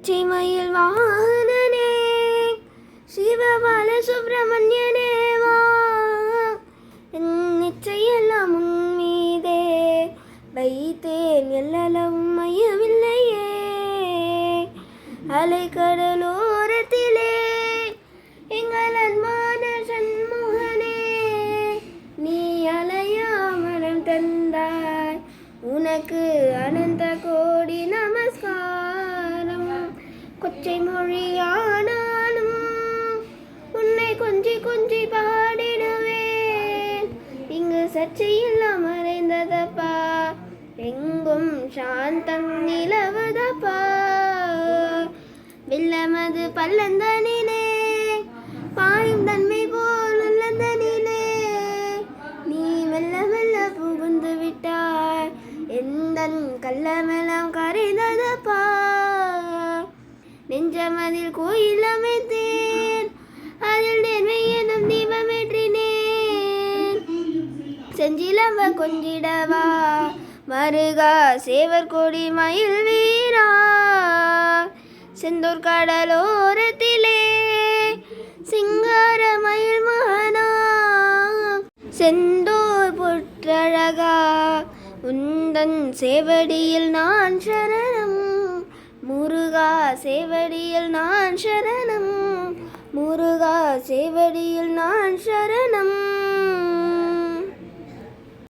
பச்சைமயில் வாகனனே சிவபால சுப்பிரமணியனே வா. என் நிச்சயெல்லாம் உன் வைத்தேன் எல்லளவும் மையமில்லையே. அலைக்கடலோரத்திலே எங்கள் அன்பான சண்முகனே நீ அலையாமரம் தந்தாய். உனக்கு அனந்த கோ கொச்சை மொழியானாலும் உன்னை கொஞ்சி கொஞ்சி பாடிடுவேன். இங்கு சர்ச்சையெல்லாம் மறைந்ததப்பா எங்கும் சாந்தம் நிலவதப்பா? வில்லமது பல்லந்தனிலே பாயும் தன்மை போல் உள்ளந்தனிலே நீ மெல்ல மெல்ல புகுந்து விட்டாய். எந்தன் கள்ளமெல்லாம் கரைந்ததப்பா? நெஞ்சமதில் கோயில் அமைத்தேன். அதில் நேர்மை எனும் தீபமேற்றினேன் செஞ்சிலம்ப கொஞ்சிடவா? மருகா சேவர் கொடி மயில் வீரா? செந்தூர் கடலோரத்திலே சிங்கார மயில் மகனா? செந்தூர் புற்றழகா? உந்தன் சேவடியில் நான் சரணம். முருகா சேவடியில் நான் சரணம். முருகா சேவடியில் நான் சரணம்.